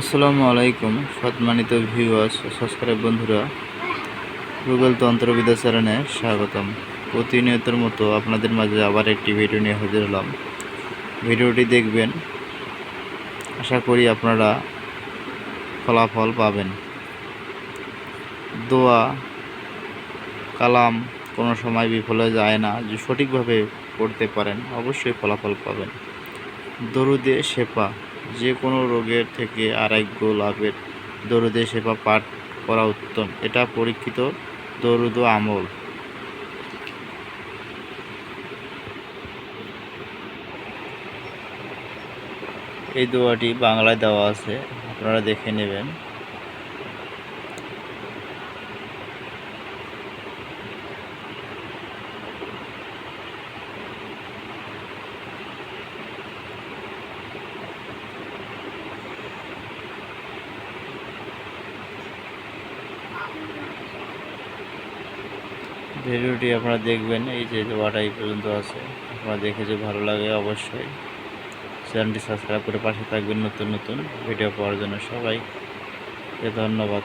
আসসালামু আলাইকুম সম্মানিত ভিউয়ার্স সাবস্ক্রাইব বন্ধুরা। গুগল তন্ত্রবিদ্যা চ্যানেলে স্বাগতম। প্রতিনিয়তের মতো আপনাদের মাঝে আবার একটি ভিডিও নিয়ে হাজির হলাম। ভিডিওটি দেখবেন। আশা করি আপনারা ফলাফল পাবেন। দোয়া, কালাম কোনো সময় বিফলে যায় না। যে সঠিকভাবে পড়তে পারেন, অবশ্যই ফলাফল পাবেন। দরুদে শেফা। যে কোনো রোগের থেকে আরোগ্য লাভের দরুদে সেবা পাঠ করা উত্তম। এটা পরীক্ষিত দরুদ আমল। এই দোয়াটি বাংলায় দেওয়া আছে, আপনারা দেখে নেবেন। ভিডিওটি আপনারা দেখবেন, এই যে দোয়াটা এই পর্যন্ত আছে। আপনারা দেখে যে ভালো লাগে অবশ্যই চ্যানেলটি সাবস্ক্রাইব করে পাশে থাকবেন নতুন নতুন ভিডিও পাওয়ার জন্য সবাই ধন্যবাদ।